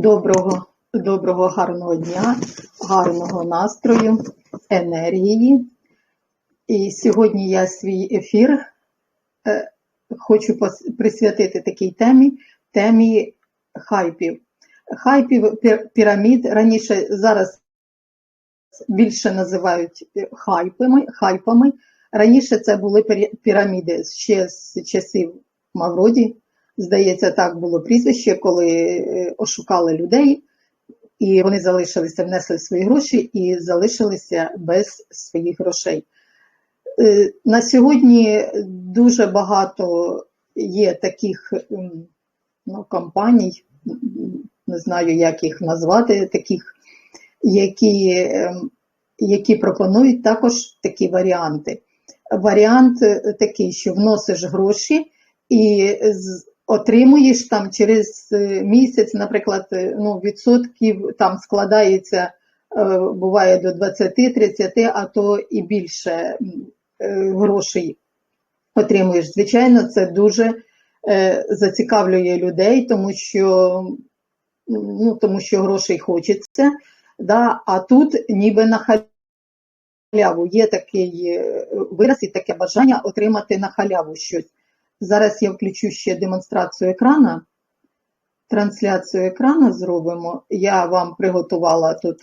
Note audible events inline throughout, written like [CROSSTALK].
Доброго, доброго, гарного дня, гарного настрою, енергії. І сьогодні я свій ефір е, хочу присвятити такій темі, темі хайпів. Хайпів пірамід раніше зараз більше називають е, хайпами, хайпами. Раніше це були піраміди ще з часів Мавроді. Здається, так було прізвище, коли е, ошукали людей, і вони залишилися, внесли свої гроші і залишилися без своїх грошей. Е, На сьогодні дуже багато є таких ну, компаній, не знаю, як їх назвати, таких, які, ем, які пропонують також такі варіанти. Варіант е, такий, що вносиш гроші і з- отримуєш там через е, місяць, наприклад, е, ну, відсотків там складається, е, буває до 20-30, а то і більше грошей отримуєш. Звичайно, це дуже зацікавлює людей, тому що, ну, тому що грошей хочеться. Да? А тут ніби на халяву є такий вираз і таке бажання отримати на халяву щось. Зараз я включу ще демонстрацію екрана. Трансляцію екрану зробимо. Я вам приготувала тут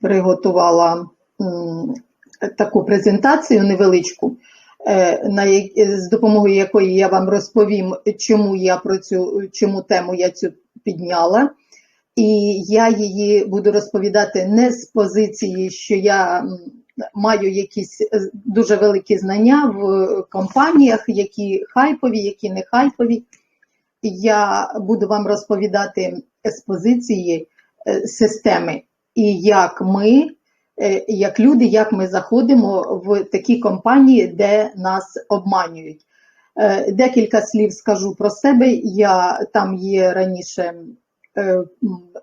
приготувала таку презентацію невеличку, е, з допомогою якої я вам розповім, чому я про цю чому тему я цю підняла. І я її буду розповідати не з позиції, що я маю якісь е, дуже великі знання в компаніях, які хайпові, які не хайпові. Я буду вам розповідати з позиції е, системи і як ми, е, як люди, як ми заходимо в такі компанії, де нас обманюють. Декілька слів скажу про себе. Я там є раніше. Е,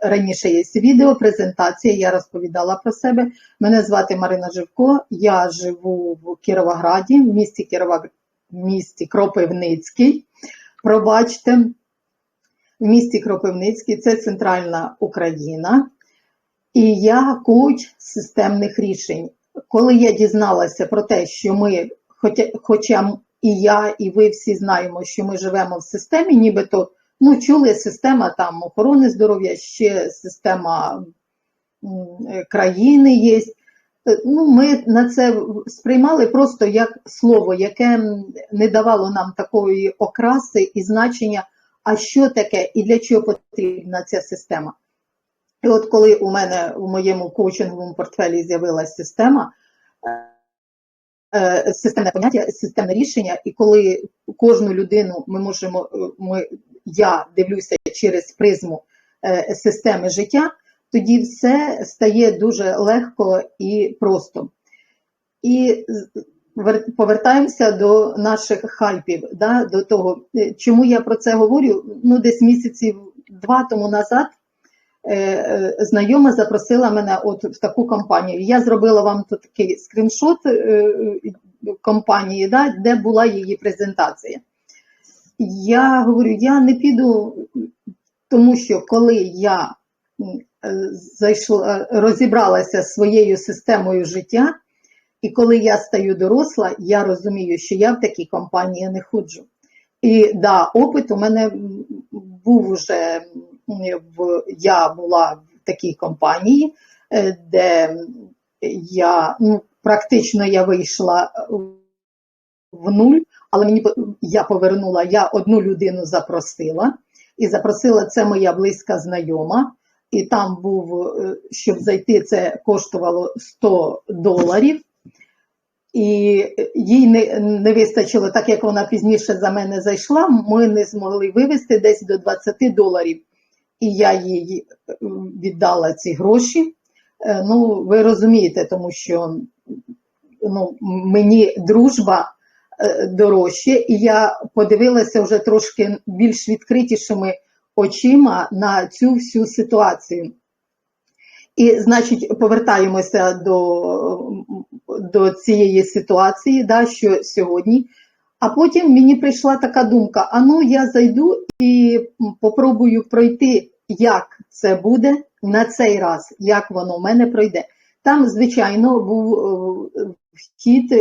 Раніше є відео, презентація, я розповідала про себе. Мене звати Марина Живко, я живу в Кіровограді, в місті Кірова, місті Кропивницький. Пробачте, в місті Кропивницький, це центральна Україна. І я коуч системних рішень. Коли я дізналася про те, що ми, хоча, хоча і я, і ви всі знаємо, що ми живемо в системі, нібито ну, чули система там охорони здоров'я, ще система е, країни є. Е, Ну, ми на це сприймали просто як слово, яке не давало нам такої окраси і значення, а що таке і для чого потрібна ця система. І от коли у мене в моєму коучинговому портфелі з'явилася система, е, системне поняття, системне рішення, і коли кожну людину ми можемо, ми, я дивлюся через призму е, системи життя, тоді все стає дуже легко і просто. І повертаємося до наших хайпів, да, до того, е, чому я про це говорю. Ну, десь місяців два тому назад е, знайома запросила мене от в таку компанію. Я зробила вам тут такий скріншот компанії, да, де була її презентація. Я говорю, я не піду, тому що коли я е, зайшла, розібралася зі своєю системою життя, і коли я стаю доросла, я розумію, що я в такій компанії не ходжу. І да, опит у мене був уже в я була в такій компанії, е, де я ну, практично я вийшла в нуль, але мені я повернула, я одну людину запросила, і запросила це моя близька знайома. І там був, е, щоб зайти, це коштувало 100 доларів. І їй не, не вистачило, так як вона пізніше за мене зайшла, ми не змогли вивести десь до 20 доларів. І я їй е, віддала ці гроші. Е, Ну, ви розумієте, тому що ну, мені дружба дорожче, і я подивилася вже трошки більш відкритішими очима на цю всю ситуацію. І, значить, повертаємося до, до цієї ситуації, да, що сьогодні А потім мені прийшла така думка: а ну я зайду і попробую пройти, як це буде на цей раз, як воно в мене пройде. Там, звичайно, був е, вхід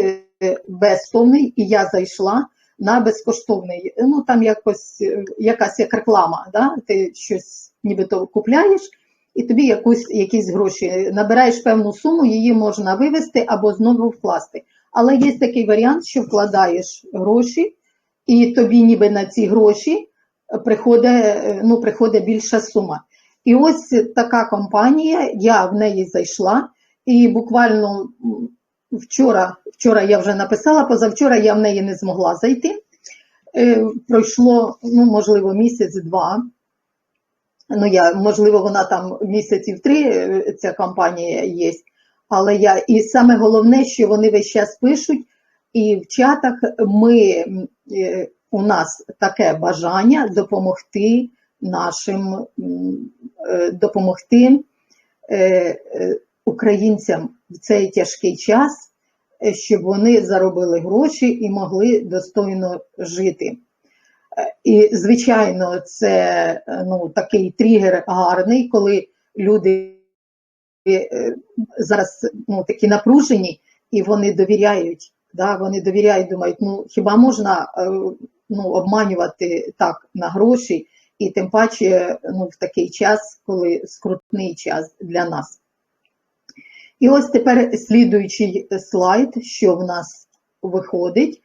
безкоштовний, і я зайшла на безкоштовний. Ну там якось е, якась як реклама, да? ти щось нібито купляєш, і тобі якусь, якісь гроші набираєш певну суму, її можна вивести або знову вкласти. Але є такий варіант, що вкладаєш гроші, і тобі ніби на ці гроші приходить, е, ну, приходить більша сума. І ось така компанія, я в неї зайшла, і буквально вчора, вчора я вже написала, позавчора я в неї не змогла зайти. Е, Пройшло, ну, можливо, місяць-два. Ну, я, можливо, вона там місяців три, е, ця компанія є. Але я, і саме головне, що вони весь час пишуть, і в чатах ми, е, у нас таке бажання допомогти нашим, допомогти українцям в цей тяжкий час, е, щоб вони заробили гроші і могли достойно жити. Е, І, звичайно, це е, ну, такий тригер гарний, коли люди зараз ну, такі напружені і вони довіряють. Да, вони довіряють, думають, ну хіба можна ну, обманювати так на гроші, і тим паче ну, в такий час, коли скрутний час для нас. І ось тепер слідуючий слайд, що в нас виходить.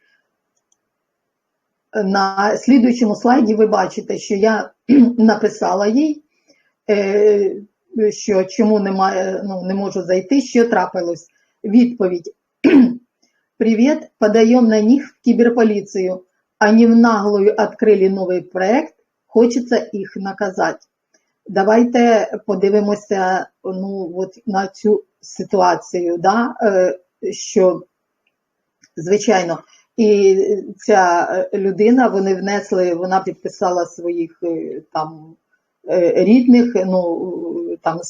На слідуючому слайді ви бачите, що я [CLEARS THROAT] написала їй, е, що чому немає, ну, не можу зайти, що трапилось. Відповідь. [CLEARS THROAT] Привет, подаем на них в киберполицию. Они в наглую открили новий проект, хочеться їх наказати. Давайте подивимося ну, от на цю ситуацію, да? е, що, звичайно, і ця е, людина, вони внесли, вона підписала своїх е, там рідних, ну, там,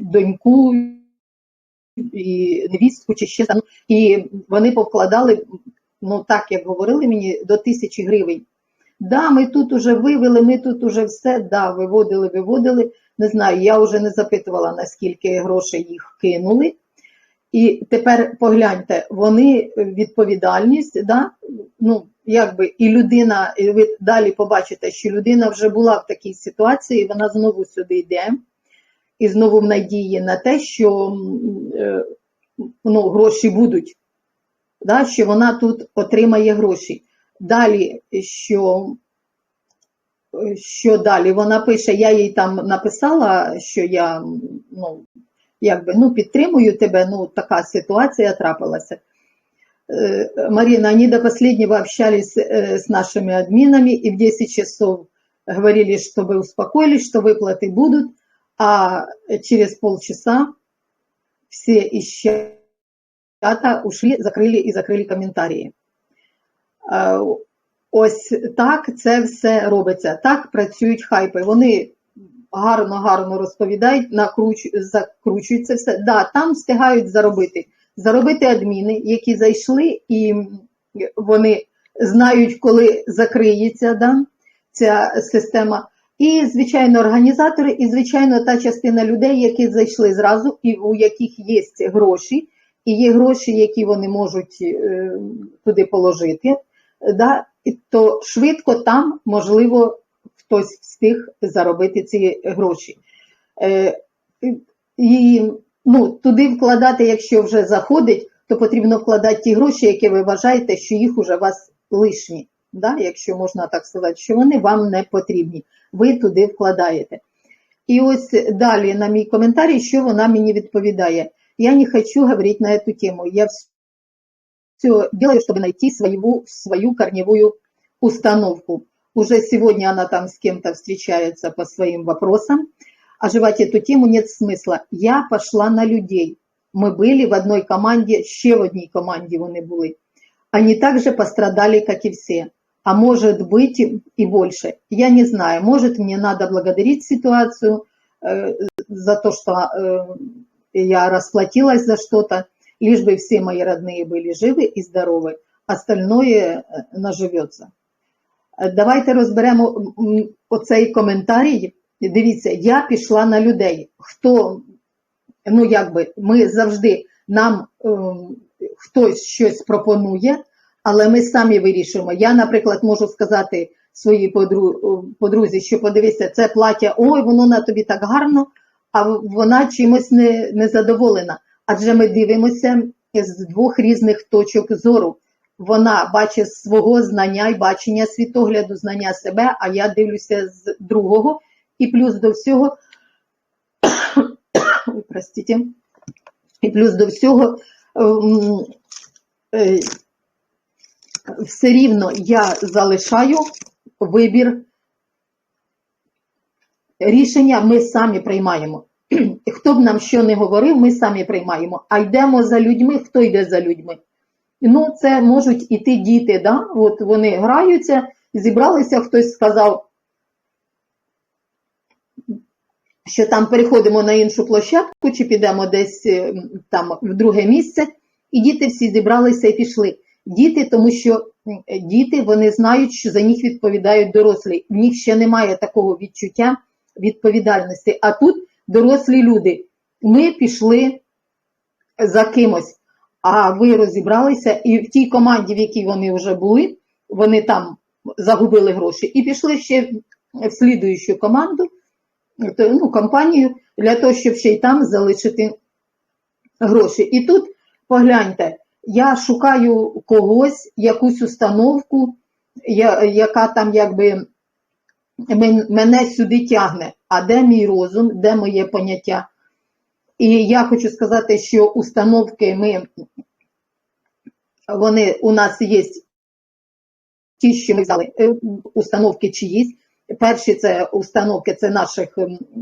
доньку і невістку чи ще там. І вони повкладали, ну так як говорили мені, до тисячі гривень. Да, ми тут уже вивели, ми тут уже все, да, виводили, виводили. Не знаю, я вже не запитувала, наскільки грошей їх кинули. І тепер погляньте, вони відповідальність, да? ну, якби і людина, і ви далі побачите, що людина вже була в такій ситуації, вона знову сюди йде, і знову в надії на те, що е, ну, гроші будуть, да? що вона тут отримає гроші. Далі, що, що далі? Вона пише, я їй там написала, що я м, ну, якби, ну, підтримую тебе, ну, така ситуація трапилася. Э, Марина, они до последнего общались э, с нашими админами и в 10 часов говорили, чтобы успокоились, что выплаты будут, а через полчаса все из чата ушли, закрили и закрили комментарии. Ось так це все робиться. Так працюють хайпи. Вони гарно-гарно розповідають, накруч... закручують все. Да, там встигають заробити. Заробити адміни, які зайшли, і вони знають, коли закриється да, ця система. І, звичайно, організатори, і, звичайно, та частина людей, які зайшли зразу, і у яких є гроші, і є гроші, які вони можуть е, туди положити, да, то швидко там, можливо, хтось встиг заробити ці гроші. Е, і ну, туди вкладати, якщо вже заходить, то потрібно вкладати ті гроші, які ви вважаєте, що їх уже у вас лишні, да? якщо можна так сказати, що вони вам не потрібні. Ви туди вкладаєте. І ось далі на мій коментарі, що вона мені відповідає. Я не хочу говорити на эту тему. Я все делаю, чтобы найти свою, свою корневую установку. Уже сегодня она там с кем-то встречается по своим вопросам. Оживать эту тему нет смысла. Я пошла на людей. Мы были в одной команде, ще в одній команді вони були. Они также пострадали, как и все. А может быть и больше. Я не знаю, может мне надо благодарить ситуацию э, за то, что э, я расплатилась за что-то, лишь бы все мои родные были живы и здоровы. остальное е, наживеться. Е, Давайте розберемо м, оцей коментарій. Дивіться, я пішла на людей. Хто, ну якби, ми завжди нам ем, хтось щось пропонує, але ми самі вирішуємо. Я, наприклад, можу сказати своїй подру- подрузі, що подивися, це плаття, ой, воно на тобі так гарно, а вона чимось не, не задоволена. Адже ми дивимося з двох різних точок зору. Вона бачить свого знання і бачення світогляду, знання себе, а я дивлюся з другого. І плюс до всього, [COUGHS] простите, і плюс до всього, ем, е, все рівно я залишаю вибір. Рішення ми самі приймаємо. Хто б нам що не говорив, ми самі приймаємо. А йдемо за людьми, хто йде за людьми? Ну, це можуть іти діти, да? От вони граються, зібралися, хтось сказав, що там переходимо на іншу площадку, чи підемо десь е, там в друге місце, і діти всі зібралися і пішли. Діти, тому що е, діти вони знають, що за них відповідають дорослі. В них ще немає такого відчуття відповідальності. А тут дорослі люди. Ми пішли за кимось, а ви розібралися, і в тій команді, в якій вони вже були, вони там загубили гроші і пішли ще в слідуючу команду, ну, компанію, для того, щоб ще й там залишити гроші. І тут погляньте, я шукаю когось, якусь установку, я- яка там якби мене сюди тягне. А де мій розум, де моє поняття? І я хочу сказати, що установки ми, вони у нас є ті, що ми взяли, е, установки чиїсь. Перші це установки це наших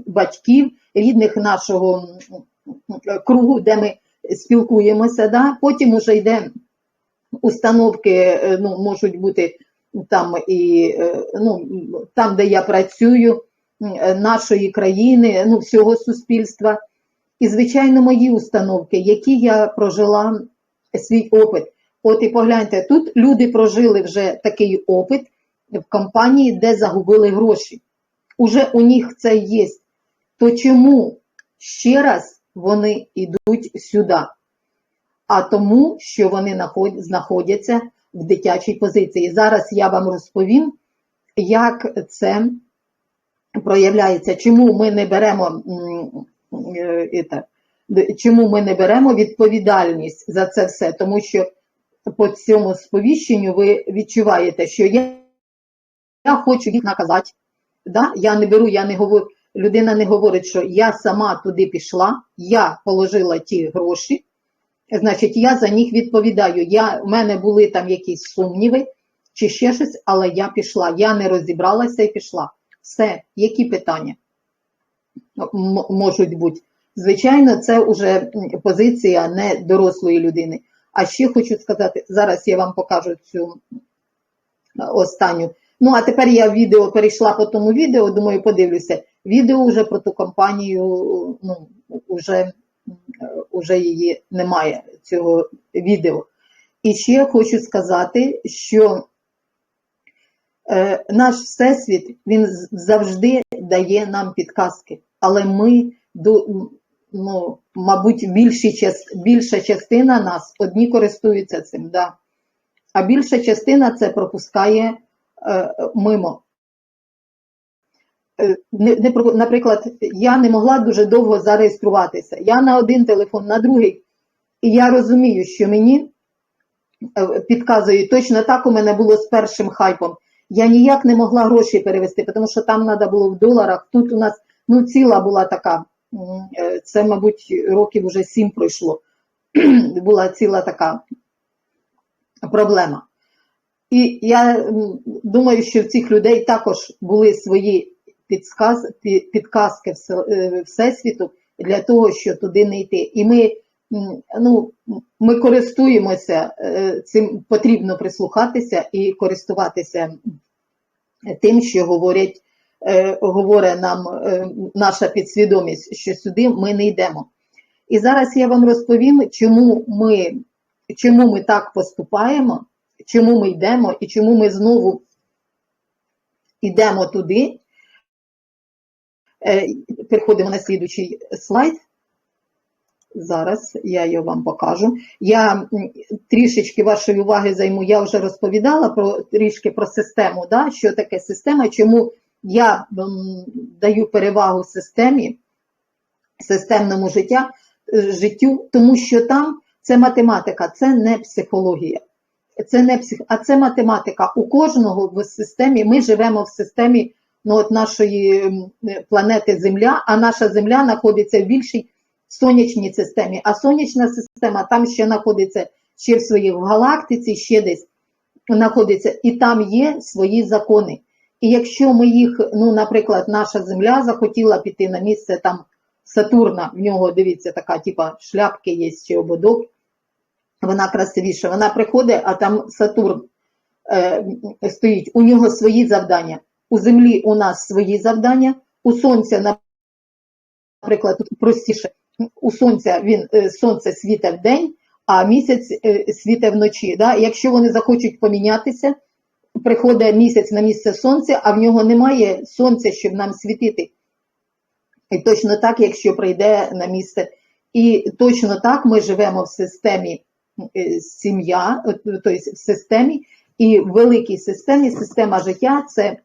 батьків, рідних нашого м, кругу, де ми спілкуємося. Да? Потім вже йде установки, е, ну, можуть бути там і е, ну, там, де я працюю, е, нашої країни, ну, всього суспільства. І, звичайно, мої установки, які я прожила свій опит. От і погляньте, тут люди прожили вже такий опит в компанії, де загубили гроші. Уже у них це є. То чому ще раз вони йдуть сюди? А тому, що вони наход- знаходяться в дитячій позиції. Зараз я вам розповім, як це проявляється, чому ми не беремо е, чому ми не беремо відповідальність за це все, тому що по цьому сповіщенню ви відчуваєте, що я, я хочу їх наказати. Да? Я не беру, я не говорю, людина не говорить, що я сама туди пішла, я положила ті гроші, значить, я за них відповідаю. Я, у мене були там якісь сумніви чи ще щось, але я пішла, я не розібралася і пішла. Все, які питання можуть бути? Звичайно, це вже позиція не дорослої людини. А ще хочу сказати, зараз я вам покажу цю останню. Ну, а тепер я відео перейшла по тому відео, думаю, подивлюся. Відео вже про ту компанію, ну, вже, м, е, її немає, цього відео. І ще хочу сказати, що е, наш всесвіт він завжди дає нам підказки, але ми ну, мабуть, більші, більша частина нас одні користуються цим, да. а більша частина це пропускає е, мимо. Е, наприклад, я не могла дуже довго зареєструватися. Я на один телефон, на другий. І я розумію, що мені е, підказують, точно так у мене було з першим хайпом. Я ніяк не могла гроші перевести, тому що там треба було в доларах. Тут у нас ну, ціла була така, е, це, мабуть, років вже сім пройшло. [CLEARS THROAT] була ціла така проблема. І я думаю, що в цих людей також були свої підсказ, підказки е, Всесвіту для того, щоб туди не йти. І ми, ну, ми користуємося е, цим, потрібно прислухатися і користуватися тим, що говорять, е, говорить нам наша підсвідомість, що сюди ми не йдемо. І зараз я вам розповім, чому ми, чому ми так поступаємо, чому ми йдемо і чому ми знову йдемо туди. Е, Переходимо на слідучий слайд. Зараз я його вам покажу. Я трішечки вашої уваги займу. Я вже розповідала про трішки про систему, да? що таке система, чому я м, даю перевагу системі, системному життя, е, життю, тому що там це математика, це не психологія. Це не псих, а це математика. У кожного в системі ми живемо в системі ну, от нашої планети Земля, а наша Земля знаходиться в більшій сонячній системі. А сонячна система там ще знаходиться ще в своїй галактиці, ще десь знаходиться, і там є свої закони. І якщо ми їх, ну, наприклад, наша Земля захотіла піти на місце там Сатурна, в нього дивіться, така типа шляпки є чи ободок, вона красивіша. Вона приходить, а там Сатурн е, стоїть. У нього свої завдання. У Землі у нас свої завдання, у Сонця, наприклад, простіше. У сонця він е, сонце світе в день, а місяць е, світе вночі. Да? Якщо вони захочуть помінятися, приходить місяць на місце сонця, а в нього немає сонця, щоб нам світити. І точно так, якщо прийде на місце. І точно так ми живемо в системі е, сім'я, е, тобто в системі, і в великій системі система життя це,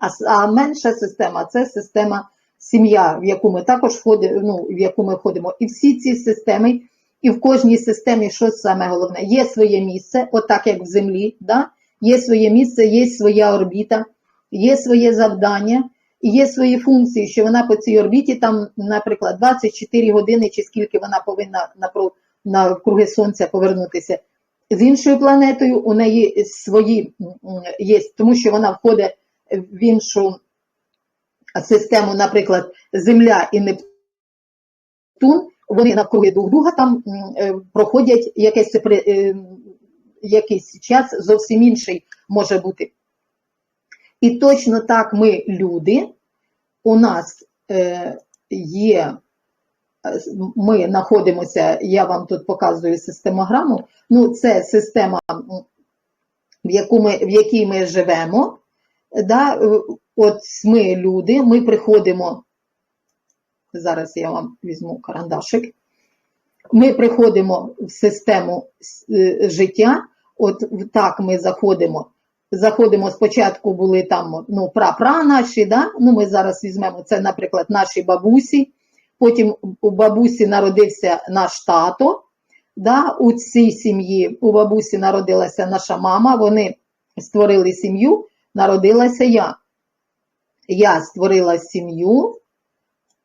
а, а менша система це система сім'я, в яку ми також входимо, ну, в яку ми входимо. І всі ці системи, і в кожній системі, що саме головне, є своє місце, отак як в землі, да? є своє місце, є своя орбіта, є своє завдання, є свої функції, що вона по цій орбіті, там, наприклад, 24 години, чи скільки вона повинна напро- навкруги Сонця повернутися. З іншою планетою у неї свої є, тому що вона входить в іншу систему, наприклад, Земля і Нептун, вони навкруги друг друга там е, проходять якийсь, при- е, якийсь час зовсім інший може бути. І точно так ми, люди, у нас е, є, е, ми знаходимося, я вам тут показую системограму, ну це система, в, яку ми, в якій ми живемо. Да? е, От ми люди, ми приходимо, зараз я вам візьму карандашик, ми приходимо в систему е, життя, от так ми заходимо. Заходимо спочатку були там ну, прапра наші, да? ну ми зараз візьмемо це, наприклад, наші бабусі. Потім у бабусі народився наш тато. Да? У цій сім'ї у бабусі народилася наша мама, вони створили сім'ю, народилася я. Я створила сім'ю,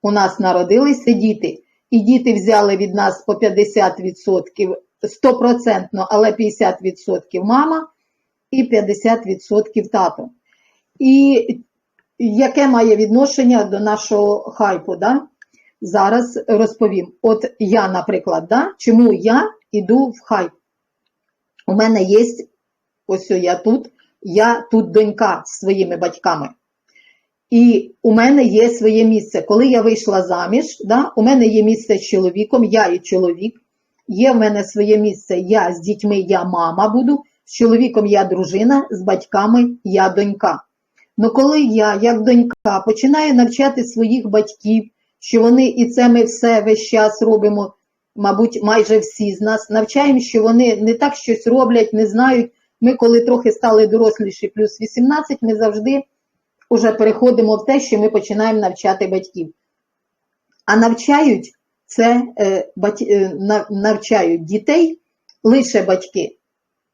у нас народилися діти. І діти взяли від нас по 50%, 100%, але 50% мама і 50% тато. І яке має відношення до нашого хайпу? Да? Зараз розповім. От я, наприклад, да? чому я йду в хайп? У мене є, ось я тут, я тут донька з своїми батьками. І у мене є своє місце. Коли я вийшла заміж, да, у мене є місце з чоловіком, я і чоловік. Є в мене своє місце, я з дітьми, я мама буду, з чоловіком я дружина, з батьками я донька. Ну коли я, як донька, починаю навчати своїх батьків, що вони і це ми все весь час робимо, мабуть, майже всі з нас, навчаємо, що вони не так щось роблять, не знають. Ми, коли трохи стали доросліші, плюс 18, ми завжди вже переходимо в те, що ми починаємо навчати батьків. А навчають це е, е, на- навчають дітей лише батьки,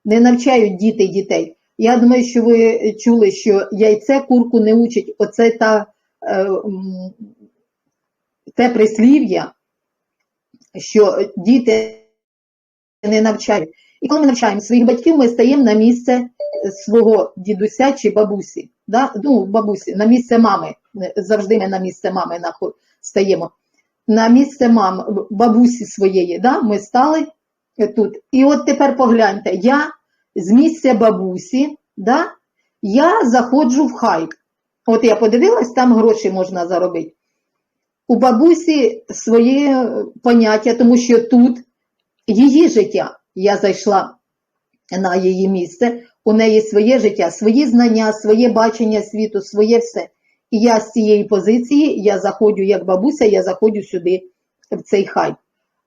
не навчають діти дітей. Я думаю, що ви чули, що яйце курку не учить. Оце та, е, те прислів'я, що діти не навчають. І коли ми навчаємо своїх батьків, ми стаємо на місце свого дідуся чи бабусі. Да? Ну, бабусі, на місце мами. Завжди ми на місце мами стаємо. На місце мам, бабусі своєї, да? ми стали тут. І от тепер погляньте, я з місця бабусі, да? я заходжу в хайп. От я подивилась, там гроші можна заробити. У бабусі своє поняття, тому що тут її життя. Я зайшла на її місце. У неї своє життя, свої знання, своє бачення світу, своє все. І я з цієї позиції, я заходжу як бабуся, я заходжу сюди, в цей хайп.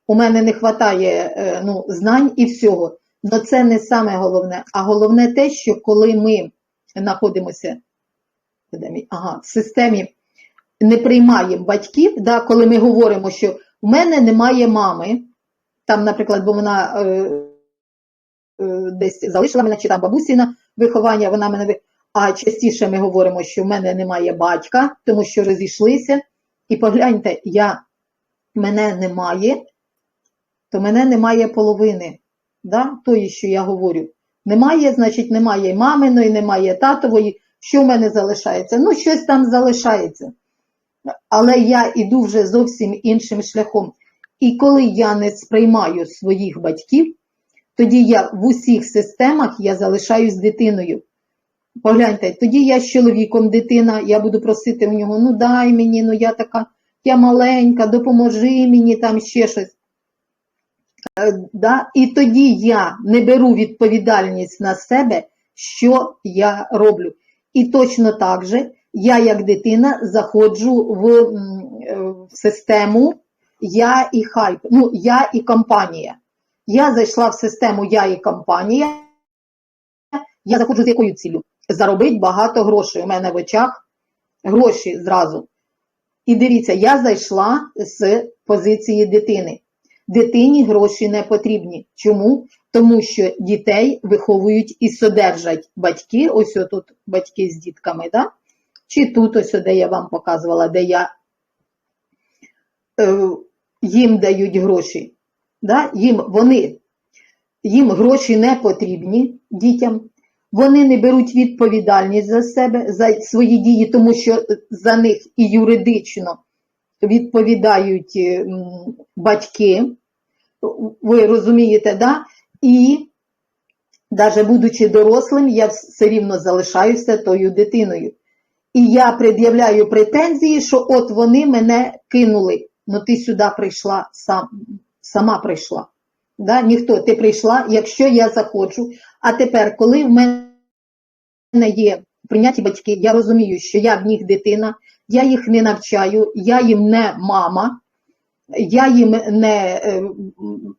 У мене не вистачає е, ну, знань і всього. Але це не саме головне. А головне те, що коли ми знаходимося ага, в системі, не приймаємо батьків, да, коли ми говоримо, що в мене немає мами, там, наприклад, бо вона е, е, десь залишила мене, чи там бабусіна виховання, вона мене ви- а частіше ми говоримо, що в мене немає батька, тому що розійшлися. І погляньте, я, мене немає, то мене немає половини. Да? Тої, що я говорю. Немає, значить, немає маминої, немає татової. Що в мене залишається? Ну, щось там залишається. Але я іду вже зовсім іншим шляхом. І коли я не сприймаю своїх батьків, тоді я в усіх системах я залишаюсь дитиною. Погляньте, тоді я з чоловіком дитина, я буду просити в нього, ну дай мені, ну я така, я маленька, допоможи мені там ще щось. Е, Да? І тоді я не беру відповідальність на себе, що я роблю. І точно так же я, як дитина, заходжу в, е, в систему я і хайп, ну, я і компанія. Я зайшла в систему я і компанія. Я заходжу з якою ціллю? Заробити багато грошей. У мене в очах гроші зразу. І дивіться, я зайшла з позиції дитини. Дитині гроші не потрібні. Чому? Тому що дітей виховують і содержать батьки. Ось тут батьки з дітками, да? чи тут, ось де я вам показувала, де я е, їм дають гроші. Да? Їм, вони, їм гроші не потрібні дітям. Вони не беруть відповідальність за себе, за свої дії, тому що за них і юридично відповідають е, батьки. Ви розумієте, да? І навіть будучи дорослим, я все рівно залишаюся тою дитиною. І я пред'являю претензії, що от вони мене кинули. Ну ти сюди прийшла сам, сама прийшла. Да? Ніхто, ти прийшла, якщо я захочу. А тепер, коли в мене є прийняті батьки, я розумію, що я в них дитина, я їх не навчаю, я їм не мама, я їм не, е,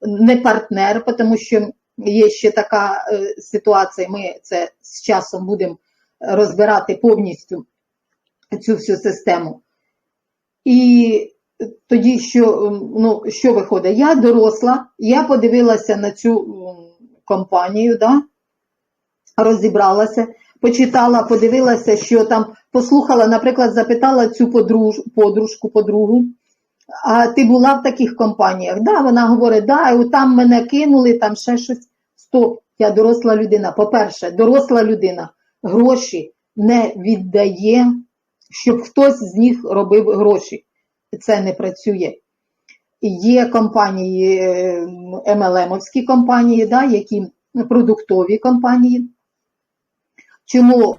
не партнер, тому що є ще така е, ситуація, ми це з часом будемо розбирати повністю цю всю систему. І тоді, що, ну, що виходить? Я доросла, я подивилася на цю компанію, да? розібралася, почитала, подивилася, що там, послухала, наприклад, запитала цю подруж, подружку, подругу, а ти була в таких компаніях? Да, вона говорить, да, там мене кинули, там ще щось. Стоп, я доросла людина. По-перше, доросла людина гроші не віддає, щоб хтось з них робив гроші. Це не працює. Є компанії, е, MLM-овські компанії, да, які продуктові компанії. Чому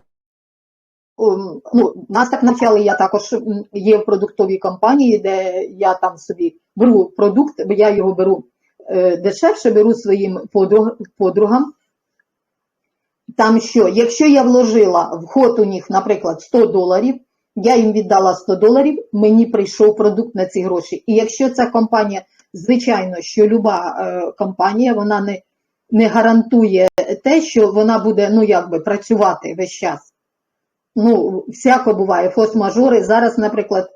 ем, ну, нас так навчали, я також є в продуктовій компанії, де я там собі беру продукт, бо я його беру е, дешевше, беру своїм подруг, подругам. Там що, якщо я вложила вход у них, наприклад, 100 доларів, я їм віддала 100 доларів, мені прийшов продукт на ці гроші. І якщо ця компанія, звичайно, що люба е, компанія, вона не, не гарантує те, що вона буде ну, якби, працювати весь час. Ну, всяко буває, форс-мажори. Зараз, наприклад,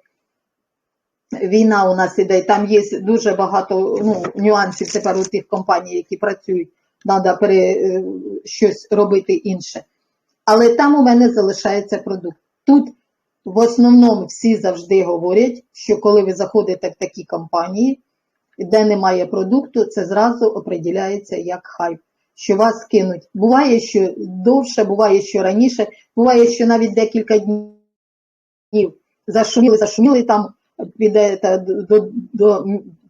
війна у нас іде, там є дуже багато ну, нюансів тепер у тих компаній, які працюють, треба пере, е, щось робити інше. Але там у мене залишається продукт. Тут в основному всі завжди говорять, що коли ви заходите в такі компанії, де немає продукту, це зразу определяється як хайп, що вас кинуть. Буває, що довше, буває, що раніше, буває, що навіть декілька днів зашуміли, зашуміли там, піде та, до, до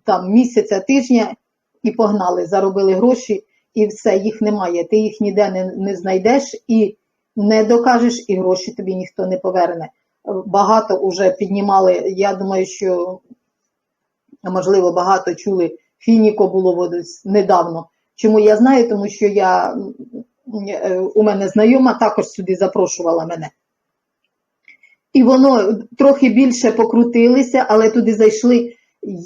там, місяця, тижня і погнали, заробили гроші, і все, їх немає. Ти їх ніде не, не знайдеш і не докажеш, і гроші тобі ніхто не поверне. Багато вже піднімали, я думаю, що можливо багато чули, Фініко було недавно, Чому я знаю? Тому що я, е, у мене знайома також сюди запрошувала мене. І воно трохи більше покрутилися, але туди зайшли,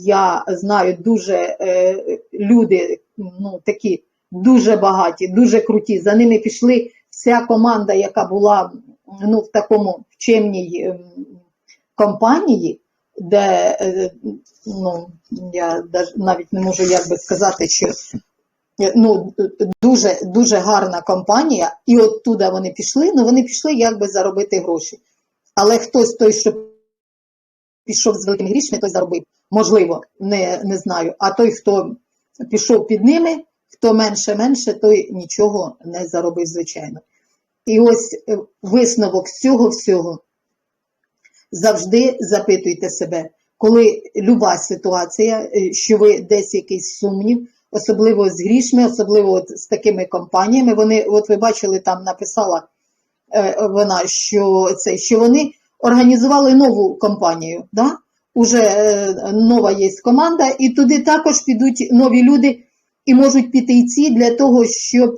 я знаю, дуже е, люди, ну такі дуже багаті, дуже круті. За ними пішли вся команда, яка була ну, в такому вчемній ем, компанії, де е, ну, я навіть не можу як би сказати, що е, ну, дуже, дуже гарна компанія, і оттуда вони пішли, ну вони пішли якби заробити гроші. Але хтось той, що пішов з великими грішми, той заробив. Можливо, не, не знаю. А той, хто пішов під ними, хто менше-менше, той нічого не заробив, звичайно. І ось е, висновок з цього всього. Завжди запитуйте себе, коли люба ситуація, е, що ви десь якийсь сумнів, особливо з грішми, особливо от з такими компаніями, вони, от ви бачили, там написала е, вона, що це, що вони організували нову компанію. Да? Уже нова є команда, і туди також підуть нові люди, і можуть піти і ці для того, щоб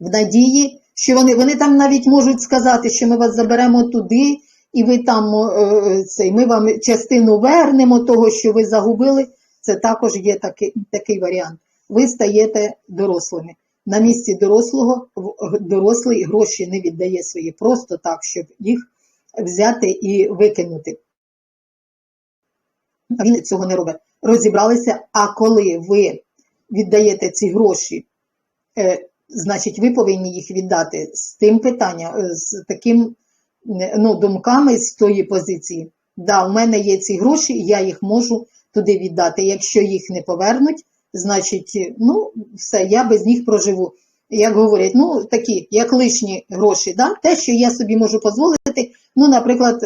в надії, що вони, вони там навіть можуть сказати, що ми вас заберемо туди, і ви там е, цей, ми вам частину вернемо того, що ви загубили. Це також є такий, такий варіант. Ви стаєте дорослими. На місці дорослого дорослий гроші не віддає свої просто так, щоб їх взяти і викинути. Він цього не робить. Розібралися, а коли ви віддаєте ці гроші, е, значить, ви повинні їх віддати з тим питанням, е, з таким е, ну, думками з тої позиції. Да, у мене є ці гроші, я їх можу туди віддати. Якщо їх не повернуть, значить, е, ну, все, я без них проживу. Як говорять, ну такі, як лишні гроші, да? те, що я собі можу дозволити. Ну, наприклад,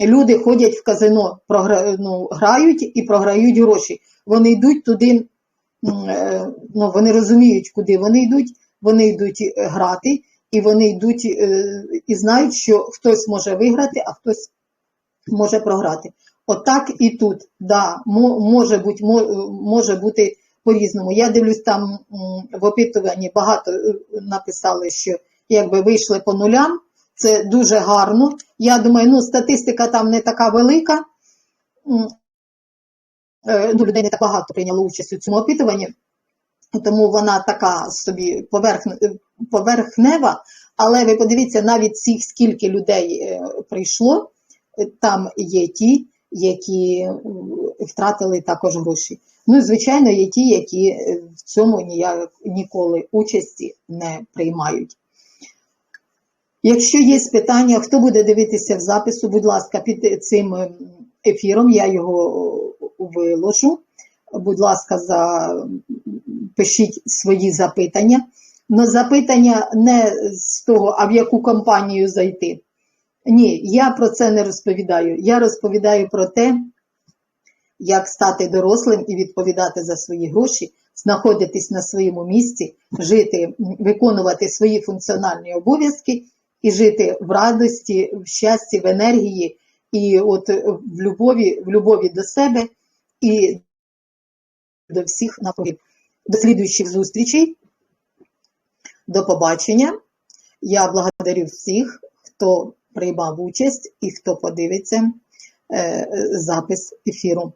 люди ходять в казино, програ... ну, грають і програють гроші. Вони йдуть туди, ну, вони розуміють, куди вони йдуть, вони йдуть е, грати, і вони йдуть е, і знають, що хтось може виграти, а хтось може програти. Отак і тут, да, може бути, може бути по-різному. Я дивлюсь, там в опитуванні багато е, написали, що якби вийшли по нулям, це дуже гарно. Я думаю, ну статистика там не така велика. Ну, людей не так багато прийняло участь у цьому опитуванні, тому вона така собі поверхне, поверхнева. Але ви подивіться, навіть цих скільки людей е, прийшло, там є ті, які е, втратили також гроші. Ну, і, звичайно, є ті, які е, в цьому ніяк ніколи участі не приймають. Якщо є питання, хто буде дивитися в запису, будь ласка, під цим ефіром я його виложу. Будь ласка, за... пишіть свої запитання. Но запитання не з того, а в яку компанію зайти. Ні, я про це не розповідаю. Я розповідаю про те, як стати дорослим і відповідати за свої гроші, знаходитись на своєму місці, жити, виконувати свої функціональні обов'язки і жити в радості, в щасті, в енергії і от в любові, в любові до себе і до всіх навкруги. До слідуючих зустрічей. До побачення. Я благодарю всіх, хто приймав участь і хто подивиться е, запис ефіру.